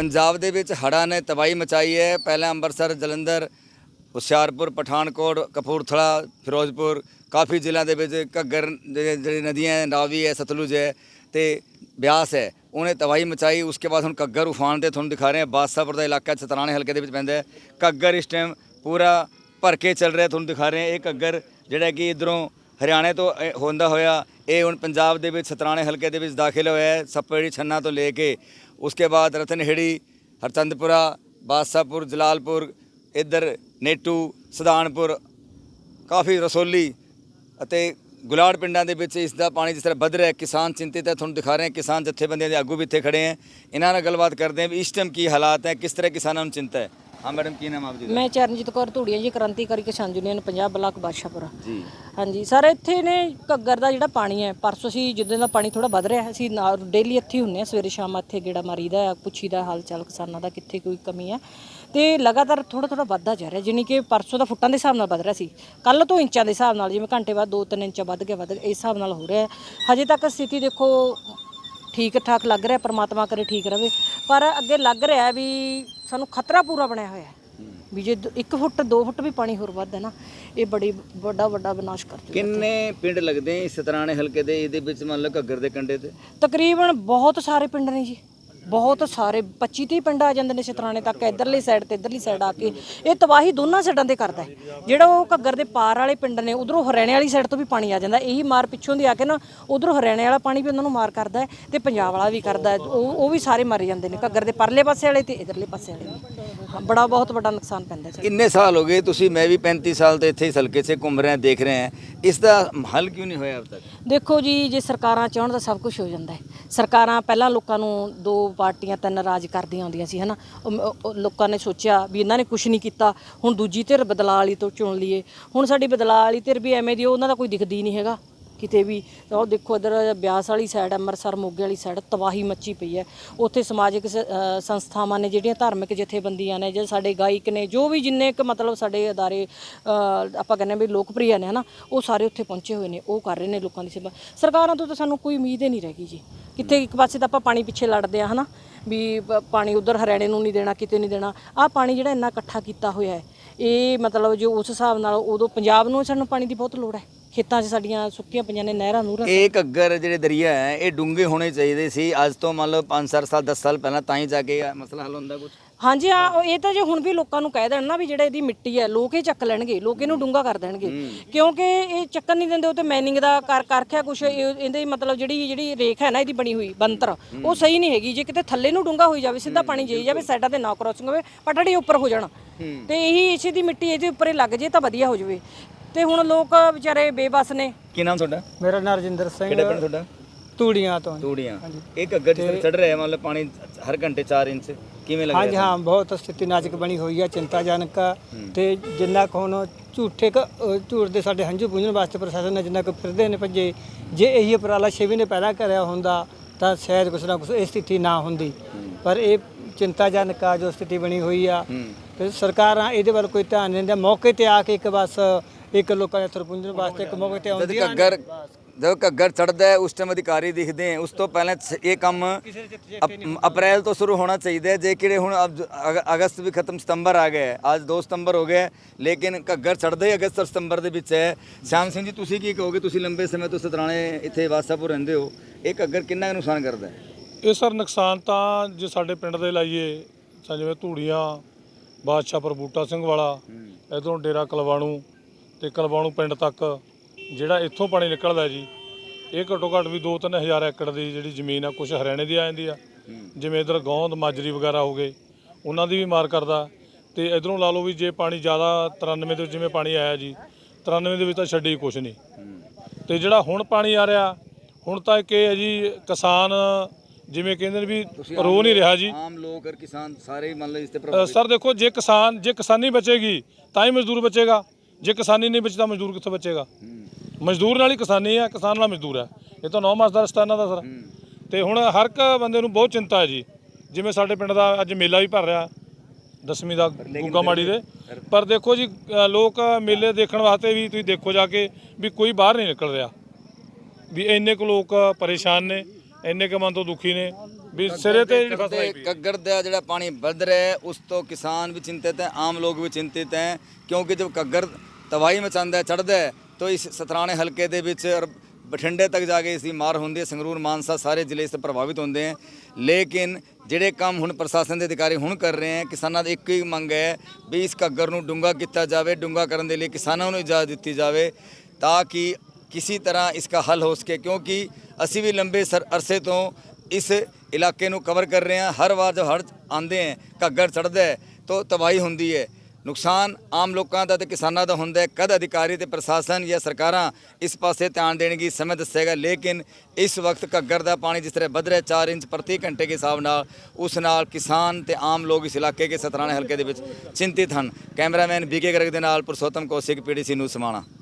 ਪੰਜਾਬ ਦੇ ਵਿੱਚ ਹੜ੍ਹਾਂ ਨੇ ਤਬਾਹੀ ਮਚਾਈ ਹੈ। ਪਹਿਲਾਂ ਅੰਮ੍ਰਿਤਸਰ, ਜਲੰਧਰ, ਹੁਸ਼ਿਆਰਪੁਰ, ਪਠਾਨਕੋਟ, ਕਪੂਰਥਲਾ, ਫਿਰੋਜ਼ਪੁਰ, ਕਾਫੀ ਜ਼ਿਲ੍ਹਿਆਂ ਦੇ ਵਿੱਚ ਘੱਗਰ ਜਿਹੜੇ ਜਿਹੜੀ ਨਦੀਆਂ ਹੈ ਰਾਵੀ ਹੈ, ਸਤਲੁਜ ਹੈ ਤੇ ਬਿਆਸ ਹੈ। ਉਹਨੇ ਤਬਾਹੀ ਮਚਾਈ ਉਸਕੇ ਬਾਅਦ ਹੁਣ ਘੱਗਰ ਉਫਾਨ ਤੇ ਤੁਹਾਨੂੰ ਦਿਖਾ ਰਹੇ ਹਾਂ। ਬਾਦਸ਼ਾਹਪੁਰ ਦਾ ਇਲਾਕਾ ਚਤਰਾਣੇ ਹਲਕੇ ਦੇ ਵਿੱਚ ਪੈਂਦਾ ਹੈ। ਘੱਗਰ ਇਸ ਟਾਈਮ ਪੂਰਾ ਭਰ ਕੇ ਚੱਲ ਰਿਹਾ, ਤੁਹਾਨੂੰ ਦਿਖਾ ਰਹੇ ਹਾਂ। ਇਹ ਘੱਗਰ ਜਿਹੜਾ ਕਿ ਇਧਰੋਂ ਹਰਿਆਣੇ ਤੋਂ ਹੁੰਦਾ ਹੋਇਆ, ਇਹ ਹੁਣ ਪੰਜਾਬ ਦੇ ਵਿੱਚ ਸਤਰਾਣੇ ਹਲਕੇ ਦੇ ਵਿੱਚ ਦਾਖਲ ਹੋਇਆ ਹੈ, ਸੱਪੜੀ ਛੰਨਾ ਤੋਂ ਲੈ ਕੇ, ਉਸਕੇ ਬਾਅਦ ਰਤਨਹੇੜੀ, ਹਰਚੰਦਪੁਰਾ, ਬਾਦਸ਼ਾਹਪੁਰ, ਜਲਾਲਪੁਰ, ਇੱਧਰ ਨੇਟੂ, ਸੁਦਾਨਪੁਰ, ਕਾਫੀ ਰਸੋਲੀ ਅਤੇ ਗੁਲਾੜ ਪਿੰਡਾਂ ਦੇ ਵਿੱਚ ਇਸ ਦਾ ਪਾਣੀ ਜਿਸ ਤਰ੍ਹਾਂ ਵੱਧ ਰਿਹਾ ਕਿਸਾਨ ਚਿੰਤਿਤ ਹੈ, ਤੁਹਾਨੂੰ ਦਿਖਾ ਰਹੇ ਹਾਂ, ਕਿਸਾਨ ਜਥੇਬੰਦੀਆਂ ਦੇ ਆਗੂ ਵੀ ਇੱਥੇ ਖੜੇ ਹੈ। ਇਹਨਾਂ ਨਾਲ ਗੱਲਬਾਤ ਕਰਦੇ ਹਾਂ ਵੀ ਇਸ ਟਾਈਮ ਕੀ ਹਾਲਾਤ ਹੈ, ਕਿਸ ਤਰ੍ਹਾਂ ਕਿਸਾਨਾਂ ਨੂੰ ਚਿੰਤਾ ਹੈ। ਹਾਂ ਮੈਡਮ ਕੀ ਨਾਮ ਆਪ ਜੀ ਦਾ? ਮੈਂ ਚਰਨਜੀਤ ਕੌਰ ਧੂੜੀਆਂ ਜੀ ਕ੍ਰਾਂਤੀਕਾਰੀ ਕਿਸਾਨ ਯੂਨੀਅਨ ਪੰਜਾਬ ਬਲਾਕ ਬਾਦਸ਼ਾਹਪੁਰਾ। ਜੀ। ਹਾਂਜੀ ਸਰ ਇੱਥੇ ਨੇ ਘੱਗਰ ਦਾ ਜਿਹੜਾ ਪਾਣੀ ਹੈ ਪਰਸੋਂ ਅਸੀਂ ਜਦੋਂ ਦਾ ਪਾਣੀ ਥੋੜਾ ਵੱਧ ਰਿਹਾ ਅਸੀਂ ਡੇਲੀ ਇੱਥੇ ਹੁੰਨੇ ਆ ਸਵੇਰੇ ਸ਼ਾਮ ਇੱਥੇ ਗੇੜਾ ਮਾਰੀਦਾ ਆ ਪੁੱਛੀਦਾ ਹਾਲ ਚਾਲ ਕਿਸਾਨਾਂ ਦਾ ਕਿੱਥੇ ਕੋਈ ਕਮੀ ਹੈ। ਤੇ ਲਗਾਤਾਰ ਥੋੜਾ ਥੋੜਾ ਵੱਧਦਾ ਜਾ ਰਿਹਾ ਜਿਨੀ ਕਿ ਪਰਸੋਂ ਦਾ ਫੁੱਟਾਂ ਦੇ ਹਿਸਾਬ ਨਾਲ ਵੱਧ ਰਿਹਾ ਸੀ ਕੱਲ ਤੋਂ ਇੰਚਾਂ ਦੇ ਹਿਸਾਬ ਨਾਲ ਜਿਵੇਂ ਘੰਟੇ ਬਾਅਦ 2-3 ਇੰਚ ਵੱਧ ਗਿਆ ਵੱਧ ਗਿਆ ਇਸ ਹਿਸਾਬ ਨਾਲ ਹੋ ਰਿਹਾ ਹੈ। ਹਜੇ ਤੱਕ ਸਥਿਤੀ ਦੇਖੋ ਠੀਕ ਠਾਕ ਲੱਗ ਰਿਹਾ ਪ੍ਰਮਾਤਮਾ ਕਰੇ ਠੀਕ ਰਵੇ ਪਰ ਅੱਗੇ ਲੱਗ ਰਿਹਾ ਵੀ ਸਾਨੂੰ ਖਤਰਾ ਪੂਰਾ ਬਣਿਆ ਹੋਇਆ ਹੈ। ਵੀ ਜੇ 1 ਫੁੱਟ 2 ਫੁੱਟ ਵੀ ਪਾਣੀ ਹੋਰ ਵੱਧ ਹੈ ਨਾ ਇਹ ਬੜੀ ਵੱਡਾ ਵੱਡਾ ਵਿਨਾਸ਼ ਕਰ ਜੂਗਾ ਕਿੰਨੇ ਪਿੰਡ ਲੱਗਦੇ ਇਸ ਸਤਰਾਣੇ ਹਲਕੇ ਦੇ ਇਹਦੇ ਵਿੱਚ ਮੰਨ ਲਓ ਘੱਗਰ ਦੇ ਕੰਢੇ ਤੇ? ਤਕਰੀਬਨ ਬਹੁਤ ਸਾਰੇ ਪਿੰਡ ਨੇ ਜੀ। ਬਹੁਤ ਸਾਰੇ 25 30 ਪਿੰਡ ਆ ਜਾਂਦੇ ਨੇ ਸ਼ਤਰਾਣੇ ਤੱਕ, ਇਧਰਲੀ ਸਾਈਡ ਤੇ ਇਧਰਲੀ ਸਾਈਡ ਆ ਕੇ। ਇਹ ਤਬਾਹੀ ਦੋਨਾਂ ਸਾਈਡਾਂ ਤੇ ਕਰਦਾ ਹੈ। ਜਿਹੜਾ ਉਹ ਘੱਗਰ ਦੇ ਪਾਰ ਵਾਲੇ ਪਿੰਡ ਨੇ, ਉਧਰੋਂ ਹਰਿਆਣੇ ਵਾਲੀ ਸਾਈਡ ਤੋਂ ਵੀ ਪਾਣੀ ਆ ਜਾਂਦਾ ਇਹੀ ਮਾਰ ਪਿੱਛੋਂ ਦੀ ਆ ਕੇ ਨਾ, ਉਧਰੋਂ ਹਰਿਆਣੇ ਵਾਲਾ ਪਾਣੀ ਵੀ ਉਹਨਾਂ ਨੂੰ ਮਾਰ ਕਰਦਾ ਹੈ ਤੇ ਪੰਜਾਬ ਵਾਲਾ ਵੀ ਕਰਦਾ ਹੈ। ਉਹ ਉਹ ਵੀ ਸਾਰੇ ਮਰ ਜਾਂਦੇ ਨੇ, ਘੱਗਰ ਦੇ ਪਰਲੇ ਪਾਸੇ ਵਾਲੇ ਤੇ ਇਧਰਲੇ ਪਾਸੇ ਵਾਲੇ ਬੜਾ, ਬਹੁਤ ਵੱਡਾ ਨੁਕਸਾਨ ਪੈਂਦਾ ਹੈ। ਕਿੰਨੇ ਸਾਲ ਹੋ ਗਏ ਤੁਸੀਂ, ਮੈਂ ਵੀ 35 ਸਾਲ ਤੋਂ ਇੱਥੇ ਹੀ ਹਲਕੇ 'ਚ ਘੁੰਮ ਰਹੇ ਹਾਂ ਦੇਖ ਰਹੇ ਹਾਂ। ਇਸ ਦਾ ਹੱਲ ਕਿਉਂ ਨਹੀਂ ਹੋਇਆ ਅਬ ਤੱਕ? ਦੇਖੋ ਜੀ, ਜੇ ਸਰਕਾਰਾਂ ਚਾਹਣ ਤਾਂ ਸਭ ਕੁਝ ਹੋ ਜਾਂਦਾ ਹੈ। ਸਰਕਾਰਾਂ ਪਹਿਲਾਂ ਲੋਕਾਂ ਨੂੰ ਦੋ ਪਾਰਟੀਆਂ, ਤਿੰਨ ਰਾਜ ਕਰਦੀਆਂ ਆਉਂਦੀਆਂ ਸੀ, ਹਨਾ। ਉਹ- ਉਹ- ਲੋਕਾਂ ਨੇ ਸੋਚਿਆ ਵੀ ਇਹਨਾਂ ਨੇ ਕੁਝ ਨਹੀਂ ਕੀਤਾ। ਹੁਣ ਦੂਜੀ ਧਿਰ ਬਦਲਾਅ ਵਾਲੀ ਤੋਂ ਚੁਣ ਲਈਏ। ਹੁਣ ਸਾਡੀ ਬਦਲਾਅ ਵਾਲੀ ਧਿਰ ਵੀ ਐਵੇਂ ਦੀ ਉਹਨਾਂ ਦਾ ਕੋਈ ਦਿਖਦੀ ਨਹੀਂ ਹੈਗਾ। ਕਿਤੇ ਵੀ ਉਹ ਦੇਖੋ ਇਧਰ ਬਿਆਸ ਵਾਲੀ ਸਾਈਡ ਅੰਮ੍ਰਿਤਸਰ ਮੋਗੇ ਵਾਲੀ ਸਾਈਡ ਤਬਾਹੀ ਮੱਚੀ ਪਈ ਹੈ। ਉੱਥੇ ਸਮਾਜਿਕ ਸ- ਅ, ਸੰਸਥਾਵਾਂ ਨੇ ਜਿਹੜੀਆਂ ਧਾਰਮਿਕ ਜਥੇਬੰਦੀਆਂ ਨੇ ਜਾਂ ਸਾਡੇ ਗਾਇਕ ਨੇ ਜੋ ਵੀ ਜਿੰਨੇ ਕੁ ਮਤਲਬ ਸਾਡੇ ਅਦਾਰੇ ਅ, ਆਪਾਂ ਕਹਿੰਦੇ ਹਾਂ ਵੀ ਲੋਕਪ੍ਰਿਯ ਨੇ ਹਨਾ ਉਹ ਸਾਰੇ ਉੱਥੇ ਪਹੁੰਚੇ ਹੋਏ ਨੇ ਉਹ ਕਰ ਰਹੇ ਨੇ ਲੋਕਾਂ ਦੀ ਸੇਵਾ। ਸਰਕਾਰਾਂ ਤੋਂ ਤਾਂ ਸਾਨੂੰ ਕੋਈ ਉਮੀਦ ਹੀ ਨਹੀਂ ਰਹਿ ਗਈ ਜੀ। ਕਿਤੇ ਇੱਕ ਪਾਸੇ ਤਾਂ ਆਪਾਂ ਪਾਣੀ ਪਿੱਛੇ ਲੜਦੇ ਆ ਹਨਾ ਵੀ ਪ- ਪਾਣੀ ਉਧਰ ਹਰਿਆਣੇ ਨੂੰ ਨਹੀਂ ਦੇਣਾ ਕਿਤੇ ਨਹੀਂ ਦੇਣਾ। ਆਹ ਪਾਣੀ ਜਿਹੜਾ ਇੰਨਾ ਇਕੱਠਾ ਕੀਤਾ ਹੋਇਆ ਹੈ ਇਹ ਮਤਲਬ ਜੋ ਉਸ ਹਿਸਾਬ ਨਾਲ ਉਦੋਂ ਪੰਜਾਬ ਨੂੰ ਸਾਨੂੰ ਪਾਣੀ ਦੀ ਬਹੁਤ ਲੋੜ ਹੈ। ਖੇਤਾਂ 'ਚ ਸਾਡੀਆਂ ਸੁੱਕੀਆਂ ਪਈਆਂ ਨੇ ਨਹਿਰਾਂ ਨੂਰਾਂ ਇਹ ਘੱਗਰ ਜਿਹੜੇ ਦਰਿਆ ਹੈ ਇਹ ਡੂੰਘੇ ਹੋਣੇ ਚਾਹੀਦੇ ਸੀ। ਅੱਜ ਤੋਂ ਮੰਨ ਲਓ 5 ਸਾਲ 10 ਸਾਲ ਪਹਿਲਾਂ ਤਾਂ ਹੀ ਜਾ ਕੇ ਇਹ ਮਸਲਾ ਹੱਲ ਹੁੰਦਾ ਕੁਝ ਹਾਂਜੀ ਆ ਇਹ ਤਾਂ ਜੇ ਹੁਣ ਵੀ ਲੋਕਾਂ ਨੂੰ ਕਹਿ ਦੇਣ ਨਾ ਵੀ ਜਿਹੜੇ ਇਹਦੀ ਮਿੱਟੀ ਹੈ ਲੋਕ ਇਹ ਚੱਕ ਲੈਣਗੇ ਲੋਕ ਇਹਨੂੰ ਡੂੰਗਾ ਕਰ ਦੇਣਗੇ। ਕਿਉਂਕਿ ਇਹ ਚੱਕਣ ਨਹੀਂ ਦਿੰਦੇ ਉਹ ਤੇ ਮੈਨਿੰਗ ਦਾ ਕਰ ਕਰਖਿਆ ਕੁਛ ਇਹ- ਇਹਦੇ ਮਤਲਬ ਜਿਹੜੀ ਜਿਹੜੀ ਰੇਖ ਹੈ ਨਾ ਇਹਦੀ ਬਣੀ ਹੋਈ ਬੰਤਰ ਉਹ ਸਹੀ ਨਹੀਂ ਹੈਗੀ। ਜੇ ਕਿਤੇ ਥੱਲੇ ਨੂੰ ਡੂੰਗਾ ਹੋਈ ਜਾਵੇ ਸਿੱਧਾ ਪਾਣੀ ਜਾਈ ਜਾਵੇ ਸਾਈਡਾਂ ਤੇ ਨਾ ਕ੍ਰੋਸਿੰਗ ਹੋਵੇ ਪਟੜੀ ਉੱਪਰ ਹੋ ਜਾਣ। ਤੇ ਇਹੀ ਇਸੇ ਦੀ ਮਿੱਟੀ ਇਹਦੇ ਉੱਪਰ ਹੀ ਲੱਗ ਜੇ ਤਾਂ ਵਧੀਆ ਹੋ ਜਾਵੇ। ਤੇ ਹੁਣ ਲੋਕ ਵਿਚਾਰੇ ਬੇਬਸ ਨੇ। ਕੀ ਨਾਮ ਤੁਹਾਡਾ? ਮੇਰਾ ਨਾਂ ਰਜਿੰਦਰ ਸਿੰਘ ਕਿਹੜਾ ਪਿੰਡ ਤੁਹਾਡਾ? ਤੂੜੀਆਂ ਤੋਂ। ਤੂੜੀਆਂ। ਇਹ ਘੱਗਰ ਜਿਸ ਚੜ ਰਿਹਾ ਮੰਨ ਲਓ ਪਾਣੀ ਹਰ ਘੰਟੇ 4 ਇੰਚ ਕਿਵੇਂ ਲੱਗ ਹਾਂਜੀ ਰਿਹਾ ਹਾਂ ਬਹੁਤ ਸਥਿਤੀ ਨਾਜ਼ੁਕ ਬਣੀ ਹੋਈ ਹੈ ਚਿੰਤਾਜਨਕ ਆ। ਤੇ ਜਿੰਨਾ ਕੁ ਹੁਣ ਝੂਠੇ ਕ- ਅਹ ਸਾਡੇ ਹੰਝੂ ਪੂੰਝਣ ਵਾਸਤੇ ਪ੍ਰਸ਼ਾਸਨ ਨੇ ਜਿੰਨਾ ਕੁ ਫਿਰਦੇ ਨੇ ਭੱਜੇ ਜੇ ਇਹੀ ਉਪਰਾਲਾ ਛੇ ਮਹੀਨੇ ਪਹਿਲਾਂ ਕਰਿਆ ਹੁੰਦਾ ਤਾਂ ਸ਼ਾਇਦ ਕੁਛ ਨਾ ਕੁਛ ਇਹ ਸਥਿਤੀ ਨਾ ਹੁੰਦੀ। ਪਰ ਇਹ ਚਿੰਤਾਜਨਕ ਆ ਜੋ ਸਥਿਤੀ ਬਣੀ ਹੋਈ ਆ। ਹੂੰ। ਤੇ ਸਰਕਾਰਾਂ ਇਹਦੇ ਵੱਲ ਕੋਈ ਧਿਆਨ ਨਹੀਂ ਦਿੰਦੀਆਂ। ਮੌਕੇ ਤੇ ਆ ਕੇ ਇੱਕ ਬਸ ਇੱਕ ਲੋਕਾਂ ਦੇ ਸਰਪੁੰਜਣ ਵਾਸਤੇ ਇੱਕ ਮੌਕੇ ਤੇ ਜਦ ਆਉਂਦੀਆਂ ਘੱਗਰ ਜਦੋਂ ਘੱਗਰ ਚੜਦਾ ਹੈ ਉਸ ਟਾਈਮ ਅਧਿਕਾਰੀ ਦਿਖਦੇ ਹੈ। ਉਸ ਤੋਂ ਪਹਿਲਾਂ ਸ- ਇਹ ਕੰਮ ਅਪ- ਅਪ੍ਰੈਲ ਤੋਂ ਸ਼ੁਰੂ ਹੋਣਾ ਚਾਹੀਦਾ ਹੈ। ਜੇ ਕਿਹੜੇ ਹੁਣ ਅਬ ਅਗ- ਅਗਸਤ ਵੀ ਖਤਮ ਸਤੰਬਰ ਆ ਗਿਆ ਹੈ। ਅੱਜ 2 ਸਤੰਬਰ ਹੋ ਗਿਆ ਹੈ, ਲੇਕਿਨ ਘੱਗਰ ਚੜਦਾ ਹੀ ਅਗਸਤ ਔਰ ਸਤੰਬਰ ਦੇ ਵਿੱਚ ਹੈ। ਸ਼ਾਮ ਸਿੰਘ ਜੀ ਤੁਸੀਂ ਕੀ ਕਹੋਗੇ? ਤੁਸੀਂ ਲੰਬੇ ਸਮੇਂ ਤੋਂ ਸਤਰਾਣੇ ਇੱਥੇ ਵਾਸਾਪੁਰ ਰਹਿੰਦੇ ਹੋ। ਇਹ ਘੱਗਰ ਕਿੰਨਾ ਕੁ ਨੁਕਸਾਨ ਕਰਦਾ ਹੈ? ਇਹ ਸਰ ਨੁਕਸਾਨ ਤਾਂ ਜੇ ਸਾਡੇ ਪਿੰਡ ਦੇ ਲਾਈਏ ਤਾਂ ਜਿਵੇਂ ਧੂੜੀਆਂ ਬਾਦਸ਼ਾਹਪੁਰ ਬੂਟਾ ਸਿੰਘ ਵਾਲਾ ਇਧਰੋਂ ਡੇਰਾ ਕਲਵਾਣੂ ਤੇ ਕਲਵਾਣੂ ਪਿੰਡ ਤੱਕ ਜਿਹੜਾ ਇੱਥੋਂ ਪਾਣੀ ਨਿਕਲਦਾ ਜੀ ਇਹ ਘੱਟੋ ਘੱਟ ਵੀ 2-3 ਹਜ਼ਾਰ ਏਕੜ ਦੀ ਜਿਹੜੀ ਜ਼ਮੀਨ ਆ ਕੁਝ ਹਰਿਆਣੇ ਦੀ ਆ ਜਾਂਦੀ ਆ। ਜਿਵੇਂ ਇਧਰ ਗੌਂਦ ਮਾਜਰੀ ਵਗੈਰਾ ਹੋ ਗਏ ਉਹਨਾਂ ਦੀ ਵੀ ਮਾਰ ਕਰਦਾ। ਤੇ ਇਧਰੋਂ ਲਾ ਲਓ ਵੀ ਜੇ ਪਾਣੀ ਜ਼ਿਆਦਾ 93 ਦੇ ਵਿੱਚ ਜਿਵੇਂ ਪਾਣੀ ਆਇਆ ਜੀ 93 ਦੇ ਵਿੱਚ ਤਾਂ ਛੱਡੀ ਕੁਝ ਨਹੀਂ। ਤੇ ਜਿਹੜਾ ਹੁਣ ਪਾਣੀ ਆ ਰਿਹਾ ਹੁਣ ਤਾਂ ਇਹ ਹੈ ਜੀ ਕਿਸਾਨ ਜਿਵੇਂ ਕਹਿੰਦੇ ਨੇ ਵੀ ਰੋ ਨਹੀਂ ਰਿਹਾ ਜੀ। ਆਮ ਲੋਕ ਔਰ ਕਿਸਾਨ ਸਾਰੇ ਮੰਨ ਲਓ ਇਸ ਤੇ ਸਰ ਦੇਖੋ ਜੇ ਕਿਸਾਨ ਜੇ ਕਿਸਾਨੀ ਬਚੇਗੀ ਤਾਂ ਹੀ ਮਜ਼ਦੂਰ ਬਚੇਗਾ। ਜੇ ਕਿਸਾਨੀ ਨਹੀਂ ਬਚਦਾ ਮਜ਼ਦੂਰ ਕਿੱਥੋਂ ਬਚੇਗਾ? ਮਜ਼ਦੂਰ ਨਾਲ ਹੀ ਕਿਸਾਨੀ ਹੈ ਕਿਸਾਨ ਨਾਲ ਮਜ਼ਦੂਰ ਹੈ ਇਹ ਤਾਂ ਨੌ ਮਾਸ ਦਾ ਰਸਤਾ ਇਹਨਾਂ ਦਾ ਸਰ। ਤੇ ਹੁਣ ਹਰ ਇੱਕ ਬੰਦੇ ਨੂੰ ਬਹੁਤ ਚਿੰਤਾ ਹੈ ਜੀ। ਜਿਵੇਂ ਸਾਡੇ ਪਿੰਡ ਦਾ ਅੱਜ ਮੇਲਾ ਵੀ ਭਰ ਰਿਹਾ ਦਸਵੀਂ ਦਾ ਗੁੱਗਾ ਮਾੜੀ ਦੇ। ਪਰ ਦੇਖੋ ਜੀ ਲੋਕ ਮੇਲੇ ਦੇਖਣ ਵਾਸਤੇ ਵੀ ਤੁਸੀਂ ਦੇਖੋ ਜਾ ਕੇ ਵੀ ਕੋਈ ਬਾਹਰ ਨਹੀਂ ਨਿਕਲ ਰਿਹਾ। ਵੀ ਇੰਨੇ ਕੁ ਲੋਕ ਪਰੇਸ਼ਾਨ ਨੇ ਇੰਨੇ ਕੁ ਮਨ ਤੋਂ ਦੁਖੀ ਨੇ। ਵੀ ਸਿਰੇ ਤੇ ਜਿਹੜੀ ਫਸਲ ਆਈ ਤੇ ਪਈ। ਹੈ। ਕੱਗਰ ਦਾ ਜਿਹੜਾ ਪਾਣੀ ਵੱਧ ਰਿਹਾ ਉਸ ਤੋਂ ਕਿਸਾਨ ਵੀ ਚਿੰਤਿਤ ਹੈ ਆਮ ਲੋਕ ਵੀ ਚਿੰਤਿਤ ਹੈ। ਕਿਉਂਕਿ ਜਦ ਕੱਗਰ ਤਬਾਹੀ ਮਚਾਉਂਦਾ ਹੈ ਚੜਦਾ ਹੈ। ਤਾਂ ਇਸ ਸਤਰਾਣੇ ਹਲਕੇ ਦੇ ਵਿੱਚ ਔਰ ਬਠਿੰਡੇ ਤੱਕ ਜਾ ਕੇ ਇਸ ਦੀ ਮਾਰ ਹੁੰਦੀ ਹੈ। ਸੰਗਰੂਰ, ਮਾਨਸਾ ਸਾਰੇ ਜ਼ਿਲ੍ਹੇ ਇਸ ਤੋਂ ਪ੍ਰਭਾਵਿਤ ਹੁੰਦੇ ਹੈ। ਲੇਕਿਨ ਜਿਹੜੇ ਕੰਮ ਹੁਣ ਪ੍ਰਸ਼ਾਸਨ ਦੇ ਅਧਿਕਾਰੀ ਹੁਣ ਕਰ ਰਹੇ ਹੈ, ਕਿਸਾਨਾਂ ਦੀ ਇੱਕ ਹੀ ਮੰਗ ਹੈ ਵੀ ਇਸ ਘੱਗਰ ਨੂੰ ਡੂੰਘਾ ਕੀਤਾ ਜਾਵੇ, ਡੂੰਘਾ ਕਰਨ ਦੇ ਲਈ ਕਿਸਾਨਾਂ ਨੂੰ ਇਜਾਜ਼ਤ ਦਿੱਤੀ ਜਾਵੇ ਤਾਂ ਕਿ ਕਿਸੇ ਤਰ੍ਹਾਂ ਇਸका ਹੱਲ ਹੋ ਸਕੇ। ਕਿਉਂਕਿ ਅਸੀਂ ਵੀ ਲੰਬੇ ਸਰ ਅਰਸੇ ਤੋਂ ਇਸ ਇਲਾਕੇ ਨੂੰ ਕਵਰ ਕਰ ਰਹੇ ਹਾਂ। ਹਰ ਵਾਰ ਜਦ ਹੜ੍ਹ ਆਉਂਦੇ ਹੈ, ਘੱਗਰ ਚੜਦਾ ਹੈ, ਤਾਂ ਤਬਾਹੀ ਹੁੰਦੀ ਹੈ। ਨੁਕਸਾਨ ਆਮ ਲੋਕਾਂ ਦਾ ਤੇ ਕਿਸਾਨਾਂ ਦਾ ਹੁੰਦਾ ਹੈ। ਕਦ ਅਧਿਕਾਰੀ ਤੇ ਪ੍ਰਸ਼ਾਸਨ ਜਾਂ ਸਰਕਾਰਾਂ ਇਸ ਪਾਸੇ ਧਿਆਨ ਦੇਣਗੀ ਸਮੇਂ ਦੱਸੇਗਾ ਲੇਕਿਨ ਇਸ ਵਕਤ ਘੱਗਰ ਦਾ ਪਾਣੀ ਜਿਸ ਤਰ੍ਹਾਂ ਵੱਧ ਰਿਹਾ 4 ਇੰਚ ਪ੍ਰਤੀ ਘੰਟੇ ਦੇ ਹਿਸਾਬ ਨਾਲ, ਉਸ ਨਾਲ ਕਿਸਾਨ ਤੇ ਆਮ ਲੋਕ ਇਸ ਇਲਾਕੇ ਦੇ ਸਤਰਾਣੇ ਹਲਕੇ ਦੇ ਵਿੱਚ ਚਿੰਤਿਤ ਹਨ। ਕੈਮਰਾਮੈਨ ਬੀਕੇ ਗਰਗ ਦੇ ਨਾਲ ਪੁਰਸ਼ੋਤਮ ਕੌਸ਼ਿਕ ਪੀਡੀਸੀ ਨੂੰ ਸਮਾਣਾ।